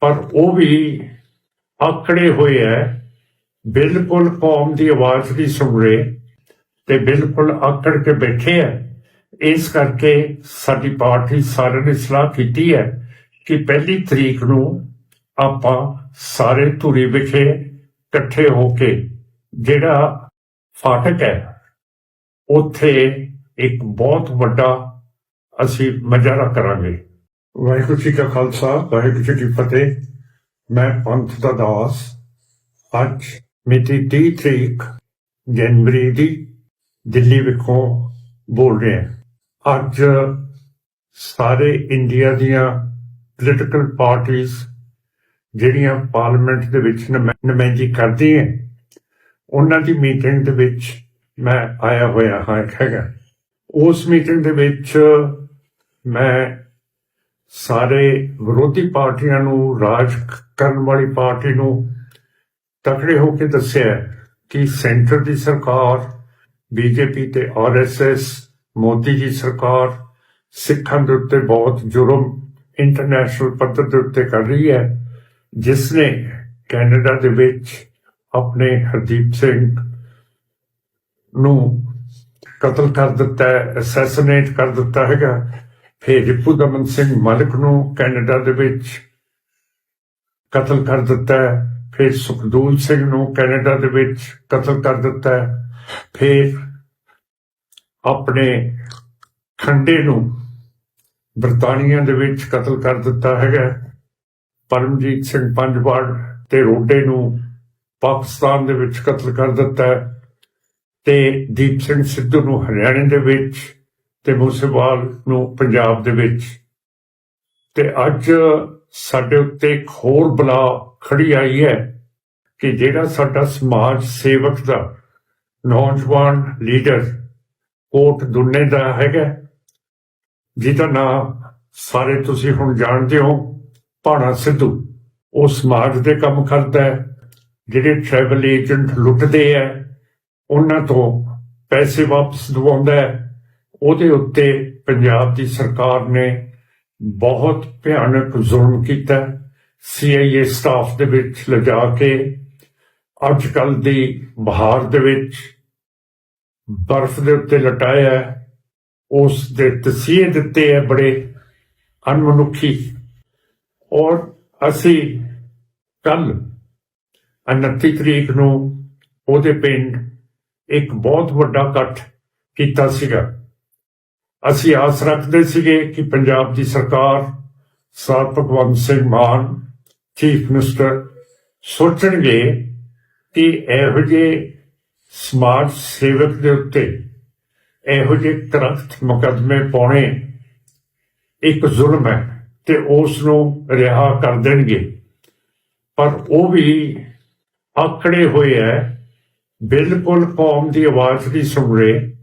ਪਰ ਉਹ ਵੀ ਆਕੜੇ ਹੋਏ ਹੈ ਬਿਲਕੁਲ ਕੌਮ ਦੀ ਆਵਾਜ਼ ਵੀ ਸੁਣ ਰਹੇ ਤੇ ਬਿਲਕੁਲ ਆਕੜ ਕੇ ਬੈਠੇ ਹੈ ਇਸ ਕਰਕੇ ਸਾਡੀ ਪਾਰਟੀ ਸਾਰਿਆਂ ਨੇ ਸਲਾਹ ਕੀਤੀ ਹੈ ਕਿ ਪਹਿਲੀ ਤਰੀਕ ਨੂੰ ਆਪਾਂ ਸਾਰੇ ਧੂਰੀ ਵਿਖੇ ਇਕੱਠੇ ਹੋ ਕੇ ਜਿਹੜਾ ਫਾਟਕ ਹੈ ਉੱਥੇ ਇੱਕ ਬਹੁਤ ਵੱਡਾ ਅਸੀਂ ਮਜਾਰਾ ਕਰਾਂਗੇ। ਵਾਹਿਗੁਰੂ ਜੀ ਕਾ ਖਾਲਸਾ, ਵਾਹਿਗੁਰੂ ਜੀ ਕੀ ਫਤਿਹ। ਮੈਂ ਪੰਥ ਦਾ ਦਾਸ। ਅੱਜ ਮਿਤੀ 30 ਤਰੀਕ, ਜਨਵਰੀ ਦੀ ਦਿੱਲੀ ਵਿਖੋਂ ਬੋਲ ਰਿਹਾ ਅੱਜ ਸਾਰੇ ਇੰਡੀਆ ਦੀਆਂ ਪੋਲੀਟੀਕਲ ਪਾਰਟੀਆਂ ਜਿਹੜੀਆਂ ਪਾਰਲੀਮੈਂਟ ਦੇ ਵਿੱਚ ਨੁਮਾ- ਨੁਮਾਇੰਦਗੀ ਕਰਦੀਆਂ ਉਹਨਾਂ ਦੀ ਮੀਟਿੰਗ ਦੇ ਵਿੱਚ ਮੈਂ ਆਇਆ ਹੋਇਆ ਹਾਂ ਹੈਗਾ। ਉਸ ਮੀਟਿੰਗ ਦੇ ਵਿੱਚ ਮੈਂ ਸਾਰੇ ਵਿਰੋਧੀ ਪਾਰਟੀਆਂ ਨੂੰ, ਰਾਜ ਕਰਨ ਵਾਲੀ ਪਾਰਟੀ ਨੂੰ ਤਕੜੇ ਹੋ ਕੇ ਦੱਸਿਆ ਕਿ ਸੈਂਟਰ ਦੀ ਸਰਕਾਰ, ਬੀਜੇਪੀ ਤੇ ਆਰਐਸਐਸ ਮੋਦੀ ਦੀ ਸਰਕਾਰ ਸਿੱਖਾਂ ਦੇ ਉੱਤੇ ਬਹੁਤ ਜੁਰਮ ਇੰਟਰਨੈਸ਼ਨਲ ਪੱਧਰ ਦੇ ਉੱਤੇ ਕਰ ਰਹੀ ਹੈ, ਜਿਸ ਨੇ ਕੈਨੇਡਾ ਦੇ ਵਿੱਚ ਆਪਣੇ ਹਰਦੀਪ ਸਿੰਘ ਨੂੰ ਕਤਲ ਕਰ ਦਿੱਤਾ ਹੈ ਅਸੈਸੀਨੇਟ ਕਰ ਦਿੱਤਾ ਹੈਗਾ। ਫਿਰ ਰਿਪੂ ਦਮਨ ਸਿੰਘ ਮਲਿਕ ਨੂੰ ਕੈਨੇਡਾ ਦੇ ਵਿੱਚ ਕਤਲ ਕਰ ਦਿੱਤਾ ਫਿਰ ਸੁਖਦੂਲ ਸਿੰਘ ਨੂੰ ਕੈਨੇਡਾ ਦੇ ਵਿੱਚ ਕਤਲ ਕਰ ਦਿੱਤਾ ਫਿਰ ਆਪਣੇ ਖੰਡੇ ਨੂੰ ਬਰਤਾਨੀਆ ਦੇ ਵਿੱਚ ਕਤਲ ਕਰ ਦਿੱਤਾ ਹੈਗਾ ਪਰਮਜੀਤ ਸਿੰਘ ਪੰਜਵਾੜ ਤੇ ਰੋਡੇ ਨੂੰ ਪਾਕਿਸਤਾਨ ਦੇ ਵਿੱਚ ਕਤਲ ਕਰ ਦਿੱਤਾ ਤੇ ਦੀਪ ਸਿੰਘ ਸਿੱਧੂ ਨੂੰ ਹਰਿਆਣੇ ਦੇ ਵਿੱਚ ਤੇ ਮੂਸੇਵਾਲ ਨੂੰ ਪੰਜਾਬ ਦੇ ਵਿੱਚ। ਤੇ ਅੱਜ ਸਾਡੇ ਉੱਤੇ ਇੱਕ ਹੋਰ ਬਲਾ ਖੜੀ ਆਈ ਹੈ ਕਿ ਜਿਹੜਾ ਸਾਡਾ ਸਮਾਜ ਸੇਵਕ ਦਾ ਨੌਜਵਾਨ ਲੀਡਰ ਕੋਟ ਦੁੰਨੇ ਦਾ ਹੈਗਾ, ਜਿਹਦਾ ਨਾਮ ਸਾਰੇ ਤੁਸੀਂ ਹੁਣ ਜਾਣਦੇ ਹੋ, ਭਾਣਾ ਸਿੱਧੂ। ਉਹ ਸਮਾਜ ਦੇ ਕੰਮ ਕਰਦਾ ਹੈ, ਜਿਹੜੇ ਟਰੈਵਲ ਏਜੰਟ ਲੁੱਟਦੇ ਆ ਉਹਨਾਂ ਤੋਂ ਪੈਸੇ ਵਾਪਸ ਦਿਵਾਉਂਦਾ ਹੈ। ਉਹਦੇ ਉੱਤੇ ਪੰਜਾਬ ਦੀ ਸਰਕਾਰ ਨੇ ਬਹੁਤ ਭਿਆਨਕ ਜ਼ੁਲਮ ਕੀਤਾ। ਸੀਆਈਏ ਸਟਾਫ ਦੇ ਵਿੱਚ ਲਿਜਾ ਕੇ ਅੱਜ ਕੱਲ ਦੀ ਬਹਾਰ ਦੇ ਵਿੱਚ ਬਰਫ਼ ਦੇ ਉੱਤੇ ਲਟਾਇਆ ਹੈ। ਉਸ ਦੇ ਤਸੀਹੇ ਦਿੱਤੇ ਹੈ ਬੜੇ ਅਨਮਨੁੱਖੀ ਔਰ ਅਸੀਂ ਕੱਲ 29 ਤਰੀਕ ਨੂੰ ਉਹਦੇ ਪਿੰਡ ਇੱਕ ਬਹੁਤ ਵੱਡਾ ਇਕੱਠ ਕੀਤਾ ਸੀਗਾ। ਅਸੀਂ ਆਸ ਰੱਖਦੇ ਸੀਗੇ ਕਿ ਪੰਜਾਬ ਦੀ ਸਰਕਾਰ sir Bhagwant Singh Mann, chief minister, ਸੋਚਣਗੇ ਕਿ ਇਹੋ ਜਿਹੇ ਸਮਾਜ ਸੇਵਕ ਦੇ ਉੱਤੇ ਇਹੋ ਜਿਹੇ ਕਰਖਤ ਮੁਕੱਦਮੇ ਪਾਉਣੇ ਇੱਕ ਜ਼ੁਲਮ ਹੈ ਤੇ ਉਸ ਨੂੰ ਰਿਹਾ ਕਰ ਦੇਣਗੇ। ਪਰ ਉਹ ਵੀ ਆਕੜੇ ਹੋਏ ਹੈ, ਬਿਲਕੁਲ ਕੌਮ ਦੀ ਆਵਾਜ਼ ਨਹੀਂ ਸੁਣ ਰਹੇ।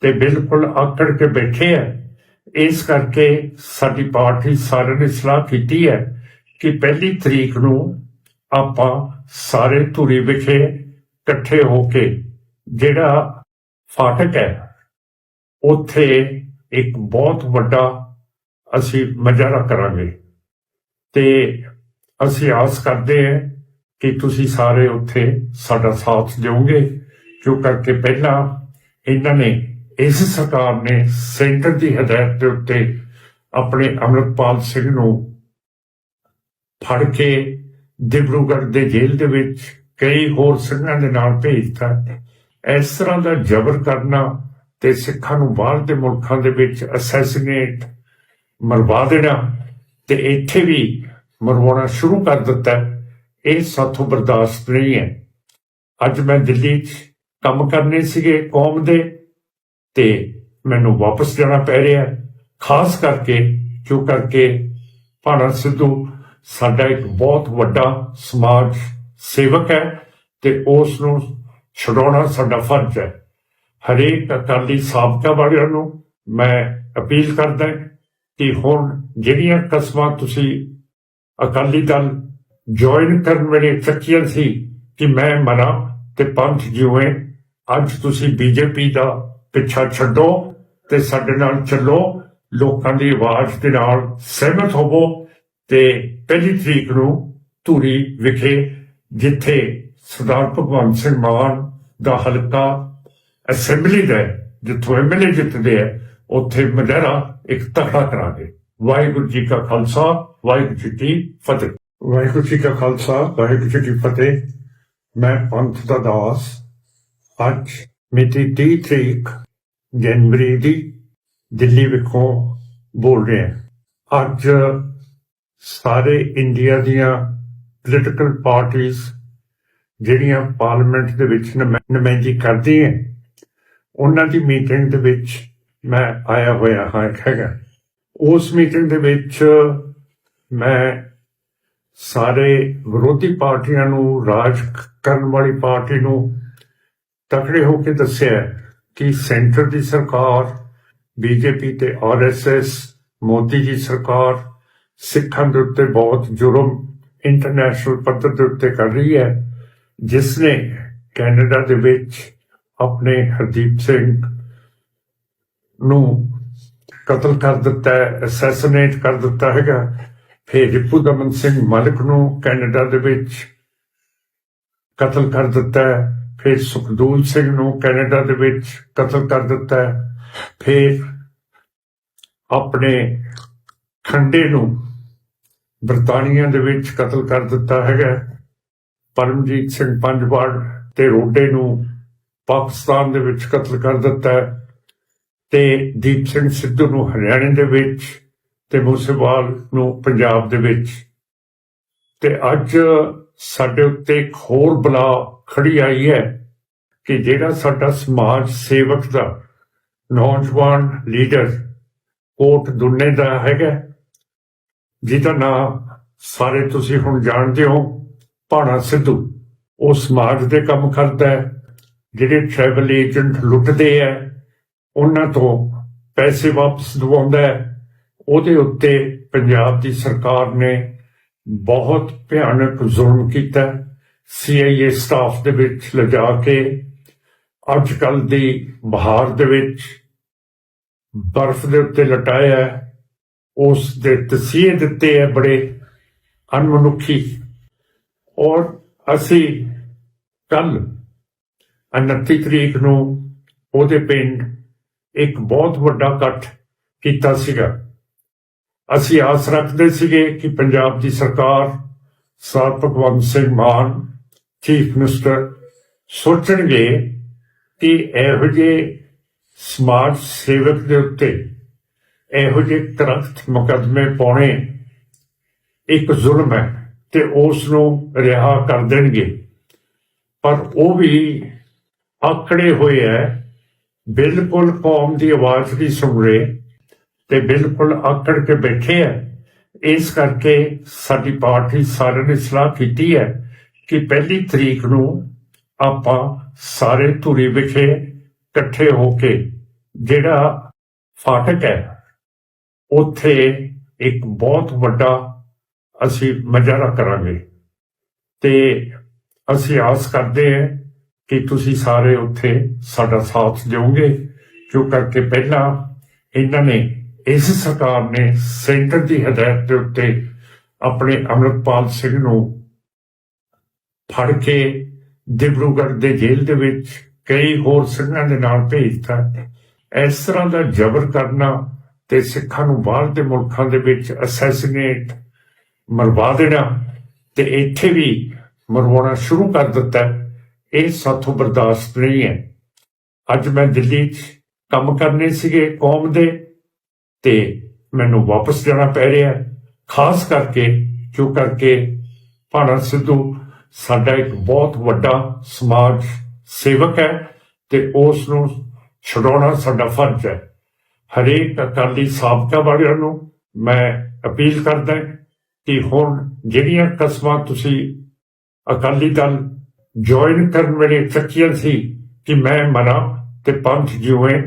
ਤੇ ਬਿਲਕੁਲ ਆਕੜ ਕੇ ਬੈਠੇ ਹੈ ਇਸ ਕਰਕੇ ਸਾਡੀ ਪਾਰਟੀ ਸਾਰਿਆਂ ਨੇ ਸਲਾਹ ਕੀਤੀ ਹੈ ਕਿ ਪਹਿਲੀ ਤਰੀਕ ਨੂੰ ਆਪਾਂ ਸਾਰੇ ਧੂਰੀ ਵਿਖੇ ਇਕੱਠੇ ਹੋ ਕੇ ਜਿਹੜਾ ਫਾਟਕ ਹੈ, ਉੱਥੇ ਇੱਕ ਬਹੁਤ ਵੱਡਾ ਅਸੀਂ ਮਜਾਰਾ ਕਰਾਂਗੇ। ਤੇ ਅਸੀਂ ਆਸ ਕਰਦੇ ਹਾਂ ਕਿ ਤੁਸੀਂ ਸਾਰੇ ਉੱਥੇ ਸਾਡਾ ਸਾਥ ਦਿਓਗੇ। ਕਿਉਂ ਕਰਕੇ ਪਹਿਲਾਂ ਇਹਨਾਂ ਨੇ ਇਸ ਸਰਕਾਰ ਨੇ ਸੈਂਟਰ ਦੀ ਹਦਾਇਤ ਦੇ ਉੱਤੇ ਆਪਣੇ ਅਮਰਪਾਲ ਸਿੰਘ ਨੂੰ ਫੜ ਕੇ ਡਿਬਰੂਗੜ੍ਹ ਦੇ ਜੇਲ੍ਹ ਦੇ ਵਿੱਚ ਕਈ ਹੋਰ ਸਿੰਘਾਂ ਦੇ ਨਾਲ ਭੇਜਤਾ ਇਸ ਤਰ੍ਹਾਂ ਦਾ ਜ਼ਬਰ ਕਰਨਾ ਤੇ ਸਿੱਖਾਂ ਨੂੰ ਬਾਹਰ ਦੇ ਮੁਲਕਾਂ ਦੇ ਵਿੱਚ ਅਸੈਸੀਨੇਟ ਮਰਵਾ ਦੇਣਾ ਤੇ ਇੱਥੇ ਵੀ ਮਰਵਾਉਣਾ ਸ਼ੁਰੂ ਕਰ ਦਿੱਤਾ, ਇਹ ਸਾਥੋਂ ਬਰਦਾਸ਼ਤ ਨਹੀਂ ਹੈ। ਅੱਜ ਮੈਂ ਦਿੱਲੀ 'ਚ ਕੰਮ ਕਰਨੇ ਸੀਗੇ ਕੌਮ ਦੇ ਤੇ ਮੈਨੂੰ ਵਾਪਸ ਜਾਣਾ ਪੈ ਰਿਹਾ ਖਾਸ ਕਰਕੇ ਕਿਉਂ ਕਰਕੇ ਭਾਣਾ ਸਿੱਧੂ ਸਾਡਾ ਇੱਕ ਬਹੁਤ ਵੱਡਾ ਸਮਾਜ ਸੇਵਕ ਹੈ ਤੇ ਉਸ ਨੂੰ ਛਡਾਉਣਾ ਸਾਡਾ ਫਰਜ਼ ਹੈ। ਹਰੇਕ ਅਕਾਲੀ ਸਾਬਕਾ ਵਾਲਿਆਂ ਨੂੰ ਮੈਂ ਅਪੀਲ ਕਰਦਾ ਕਿ ਹੁਣ ਜਿਹੜੀਆਂ ਕਸਮਾਂ ਤੁਸੀਂ ਅਕਾਲੀ ਦਲ ਜੁਆਇਨ ਕਰਨ ਵੇਲੇ ਚੱਕੀਆਂ ਸੀ ਕਿ ਮੈਂ ਮਰਾਂ ਤੇ ਪੰਥ ਜਿਉਏ ਅੱਜ ਤੁਸੀਂ ਬੀਜੇਪੀ ਦਾ ਪਿੱਛਾ ਛੱਡੋ ਤੇ ਸਾਡੇ ਨਾਲ ਚੱਲੋ। ਲੋਕਾਂ ਦੀ ਆਵਾਜ਼ ਦੇ ਨਾਲ ਸਹਿਮਤ ਹੋਵੋ ਤੇ ਪਹਿਲੀ ਤਰੀਕ ਨੂੰ ਧੂਰੀ ਵਿਖੇ ਜਿੱਥੇ ਸਰਦਾਰ ਭਗਵੰਤ ਸਿੰਘ ਮਾਨ ਦਾ ਹਲਕਾ ਅਸੈਂਬਲੀ ਦਾ ਹੈ, ਜਿੱਥੋਂ ਐਮਐਲਏ ਜਿੱਤਦੇ ਆ ਉੱਥੇ ਮਜਰਾ ਇੱਕ ਤਖੜਾ ਕਰਾਂਗੇ। ਵਾਹਿਗੁਰੂ ਜੀ ਕਾ ਖਾਲਸਾ ਵਾਹਿਗੁਰੂ ਜੀ ਕੀ ਫਤਿਹ। ਵਾਹਿਗੁਰੂ ਜੀ ਕਾ ਖਾਲਸਾ ਵਾਹਿਗੁਰੂ ਜੀ ਕੀ ਫਤਿਹ। ਮੈਂ ਪੰਥ ਦਾ ਦਾਸ। ਅੱਜ ਮਿਤੀ 30 ਤਰੀਕ ਜਨਵਰੀ ਦੀ ਦਿੱਲੀ ਵਿਖੋਂ ਬੋਲ ਰਿਹਾ ਅੱਜ ਸਾਰੇ ਇੰਡੀਆ ਦੀਆਂ ਪੋਲੀਟੀਕਲ ਪਾਰਟੀਆਂ ਜਿਹੜੀਆਂ ਪਾਰਲੀਮੈਂਟ ਦੇ ਵਿੱਚ ਨੁਮਾ- ਨੁਮਾਇੰਦਗੀ ਕਰਦੀਆਂ ਉਹਨਾਂ ਦੀ ਮੀਟਿੰਗ ਦੇ ਵਿੱਚ ਮੈਂ ਆਇਆ ਹੋਇਆ ਹਾਂ ਹੈਗਾ। ਉਸ ਮੀਟਿੰਗ ਦੇ ਵਿੱਚ ਮੈਂ ਸਾਰੇ ਵਿਰੋਧੀ ਪਾਰਟੀਆਂ ਨੂੰ, ਰਾਜ ਕਰਨ ਵਾਲੀ ਪਾਰਟੀ ਨੂੰ ਤਕੜੇ ਹੋ ਕੇ ਦੱਸਿਆ। ਕਿ ਸੈਂਟਰ ਦੀ ਸਰਕਾਰ, ਬੀਜੇਪੀ ਤੇ ਆਰਐਸਐਸ ਮੋਦੀ ਦੀ ਸਰਕਾਰ ਸਿੱਖਾਂ ਦੇ ਉੱਤੇ ਬਹੁਤ ਜੁਰਮ ਇੰਟਰਨੈਸ਼ਨਲ ਪੱਧਰ ਦੇ ਉੱਤੇ ਕਰ ਰਹੀ ਹੈ, ਜਿਸ ਨੇ ਕੈਨੇਡਾ ਦੇ ਵਿੱਚ ਆਪਣੇ ਹਰਦੀਪ ਸਿੰਘ ਨੂੰ ਕਤਲ ਕਰ ਦਿੱਤਾ ਹੈ ਅਸੈਸੀਨੇਟ ਕਰ ਦਿੱਤਾ ਹੈਗਾ। ਫਿਰ ਰਿਪੂ ਦਮਨ ਸਿੰਘ ਮਲਕ ਨੂੰ ਕੈਨੇਡਾ ਦੇ ਵਿੱਚ ਕਤਲ ਕਰ ਦਿੱਤਾ ਹੈ। ਫਿਰ ਸੁਖਦੂਲ ਸਿੰਘ ਨੂੰ ਕੈਨੇਡਾ ਦੇ ਵਿੱਚ ਕਤਲ ਕਰ ਦਿੱਤਾ ਫਿਰ ਆਪਣੇ ਖੰਡੇ ਨੂੰ ਬਰਤਾਨੀਆ ਦੇ ਵਿੱਚ ਕਤਲ ਕਰ ਦਿੱਤਾ ਹੈਗਾ ਪਰਮਜੀਤ ਸਿੰਘ ਪੰਜਵਾੜ ਤੇ ਰੋਡੇ ਨੂੰ ਪਾਕਿਸਤਾਨ ਦੇ ਵਿੱਚ ਕਤਲ ਕਰ ਦਿੱਤਾ ਤੇ ਦੀਪ ਸਿੰਘ ਸਿੱਧੂ ਨੂੰ ਹਰਿਆਣੇ ਦੇ ਵਿੱਚ ਤੇ ਮੂਸੇਵਾਲ ਨੂੰ ਪੰਜਾਬ ਦੇ ਵਿੱਚ। ਤੇ ਅੱਜ ਸਾਡੇ ਉੱਤੇ ਇੱਕ ਹੋਰ ਬਲਾ ਖੜੀ ਆਈ ਹੈ ਕਿ ਜਿਹੜਾ ਸਾਡਾ ਸਮਾਜ ਸੇਵਕ ਦਾ ਨੌਜਵਾਨ ਲੀਡਰ ਕੋਟ ਦੁੰਨੇ ਦਾ ਹੈਗਾ, ਜਿਹਦਾ ਨਾਮ ਸਾਰੇ ਤੁਸੀਂ ਹੁਣ ਜਾਣਦੇ ਹੋ, ਭਾਣਾ ਸਿੱਧੂ। ਉਹ ਸਮਾਜ ਦੇ ਕੰਮ ਕਰਦਾ ਹੈ, ਜਿਹੜੇ ਟਰੈਵਲ ਏਜੰਟ ਲੁੱਟਦੇ ਆ ਉਹਨਾਂ ਤੋਂ ਪੈਸੇ ਵਾਪਸ ਦਿਵਾਉਂਦਾ ਹੈ। ਉਹਦੇ ਉੱਤੇ ਪੰਜਾਬ ਦੀ ਸਰਕਾਰ ਨੇ ਬਹੁਤ ਭਿਆਨਕ ਜ਼ੁਲਮ ਕੀਤਾ ਸੀਆਈਏ ਸਟਾਫ ਦੇ ਵਿੱਚ ਲਿਜਾ ਕੇ ਅੱਜ ਕੱਲ ਦੀ ਬਹਾਰ ਦੇ ਵਿੱਚ ਬਰਫ਼ ਦੇ ਉੱਤੇ ਲਟਾਇਆ ਹੈ। ਉਸ ਦੇ ਤਸੀਹੇ ਦਿੱਤੇ ਹੈ ਬੜੇ ਅਨਮਨੁੱਖੀ ਔਰ ਅਸੀਂ ਕੱਲ 29 ਤਰੀਕ ਨੂੰ ਉਹਦੇ ਪਿੰਡ ਇੱਕ ਬਹੁਤ ਵੱਡਾ ਇਕੱਠ ਕੀਤਾ ਸੀਗਾ ਅਸੀਂ ਆਸ ਰੱਖਦੇ ਸੀਗੇ ਕਿ ਪੰਜਾਬ ਦੀ ਸਰਕਾਰ sir Bhagwant Singh Mann chief minister ਸੋਚਣਗੇ ਕਿ ਇਹੋ ਜਿਹੇ ਸਮਾਜ ਸੇਵਕ ਦੇ ਉੱਤੇ ਇਹੋ ਜਿਹੇ ਤਰਖਤ ਮੁਕੱਦਮੇ ਪਾਉਣੇ ਇੱਕ ਜ਼ੁਲਮ ਹੈ ਤੇ ਉਸ ਨੂੰ ਰਿਹਾ ਕਰ ਦੇਣਗੇ। ਪਰ ਉਹ ਵੀ ਆਕੜੇ ਹੋਏ ਹੈ। ਬਿਲਕੁਲ ਕੌਮ ਦੀ ਆਵਾਜ਼ ਨਹੀਂ ਸੁਣ ਰਹੇ ਤੇ ਬਿਲਕੁਲ ਆਕੜ ਕੇ ਬੈਠੇ ਹੈ। ਇਸ ਕਰਕੇ ਸਾਡੀ ਪਾਰਟੀ ਸਾਰਿਆਂ ਨੇ ਸਲਾਹ ਕੀਤੀ ਹੈ ਕਿ ਪਹਿਲੀ ਤਰੀਕ ਨੂੰ ਆਪਾਂ ਸਾਰੇ ਧੂਰੀ ਵਿਖੇ ਇਕੱਠੇ ਹੋ ਕੇ ਜਿਹੜਾ ਫਾਟਕ ਹੈ, ਉੱਥੇ ਇੱਕ ਬਹੁਤ ਵੱਡਾ ਅਸੀਂ ਮਜਾਰਾ ਕਰਾਂਗੇ। ਤੇ ਅਸੀਂ ਆਸ ਕਰਦੇ ਹਾਂ ਕਿ ਤੁਸੀਂ ਸਾਰੇ ਉੱਥੇ ਸਾਡਾ ਸਾਥ ਦਿਓਗੇ ਕਿਉਂ ਕਰਕੇ ਪਹਿਲਾਂ ਇਹਨਾਂ ਨੇ, ਇਸ ਸਰਕਾਰ ਨੇ ਸੈਂਟਰ ਦੀ ਹਦਾਇਤ ਦੇ ਉੱਤੇ ਆਪਣੇ ਅਮਰਪਾਲ ਸਿੰਘ ਨੂੰ ਫੜ ਕੇ ਡਿਬਰੂਗੜ੍ਹ ਦੇ ਜੇਲ੍ਹ ਦੇ ਵਿੱਚ ਕਈ ਹੋਰ ਸਿੰਘਾਂ ਦੇ ਨਾਲ ਭੇਜਤਾ। ਇਸ ਤਰ੍ਹਾਂ ਦਾ ਜ਼ਬਰ ਕਰਨਾ ਤੇ ਸਿੱਖਾਂ ਨੂੰ ਬਾਹਰ ਦੇ ਮੁਲਕਾਂ ਦੇ ਵਿੱਚ ਅਸੈਸੀਨੇਟ ਮਰਵਾ ਦੇਣਾ ਤੇ ਇੱਥੇ ਵੀ ਮਰਵਾਉਣਾ ਸ਼ੁਰੂ ਕਰ ਦਿੱਤਾ, ਇਹ ਸਾਥੋਂ ਬਰਦਾਸ਼ਤ ਨਹੀਂ ਹੈ। ਅੱਜ ਮੈਂ ਦਿੱਲੀ 'ਚ ਕੰਮ ਕਰਨੇ ਸੀਗੇ ਕੌਮ ਦੇ ਤੇ ਮੈਨੂੰ ਵਾਪਸ ਜਾਣਾ ਪੈ ਰਿਹਾ, ਖਾਸ ਕਰਕੇ, ਜੋ ਕਰਕੇ ਭਾਣਾ ਸਿੱਧੂ ਸਾਡਾ ਇੱਕ ਬਹੁਤ ਵੱਡਾ ਸਮਾਜ ਸੇਵਕ ਹੈ ਤੇ ਉਸ ਨੂੰ ਛਡਾਉਣਾ ਸਾਡਾ ਫਰਜ਼ ਹੈ। ਹਰੇਕ ਅਕਾਲੀ ਸਾਬਕਾ ਵਾਲਿਆਂ ਨੂੰ ਮੈਂ ਅਪੀਲ ਕਰਦਾ ਕਿ ਹੁਣ ਜਿਹੜੀਆਂ ਕਸਮਾਂ ਤੁਸੀਂ ਅਕਾਲੀ ਦਲ ਜੁਆਇਨ ਕਰਨ ਵੇਲੇ ਚੱਕੀਆਂ ਸੀ ਕਿ ਮੈਂ ਮਰਾਂ ਤੇ ਪੰਥ ਜਿਉਏ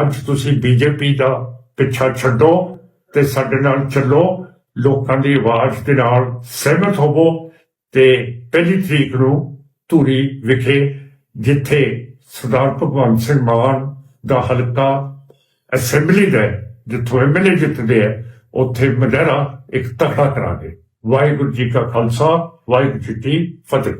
ਅੱਜ ਤੁਸੀਂ ਬੀਜੇਪੀ ਦਾ ਪਿੱਛਾ ਛੱਡੋ ਤੇ ਸਾਡੇ ਨਾਲ ਚੱਲੋ, ਲੋਕਾਂ ਦੀ ਆਵਾਜ਼ ਦੇ ਨਾਲ ਸਹਿਮਤ ਹੋਵੋ ਤੇ ਪਹਿਲੀ ਤਰੀਕ ਨੂੰ ਧੂਰੀ ਵਿਖੇ ਜਿੱਥੇ ਸਰਦਾਰ ਭਗਵੰਤ ਸਿੰਘ ਮਾਨ ਦਾ ਹਲਕਾ ਅਸੈਂਬਲੀ ਦਾ ਹੈ, ਜਿੱਥੋਂ ਐਮਐਲਏ ਜਿੱਤਦੇ ਆ ਉੱਥੇ ਮਲੇਰਾ ਇੱਕ ਤਖਤਾ ਕਰਾਂਗੇ। ਵਾਹਿਗੁਰੂ ਜੀ ਕਾ ਖਾਲਸਾ ਵਾਹਿਗੁਰੂ ਜੀ ਕੀ ਫਤਿਹ।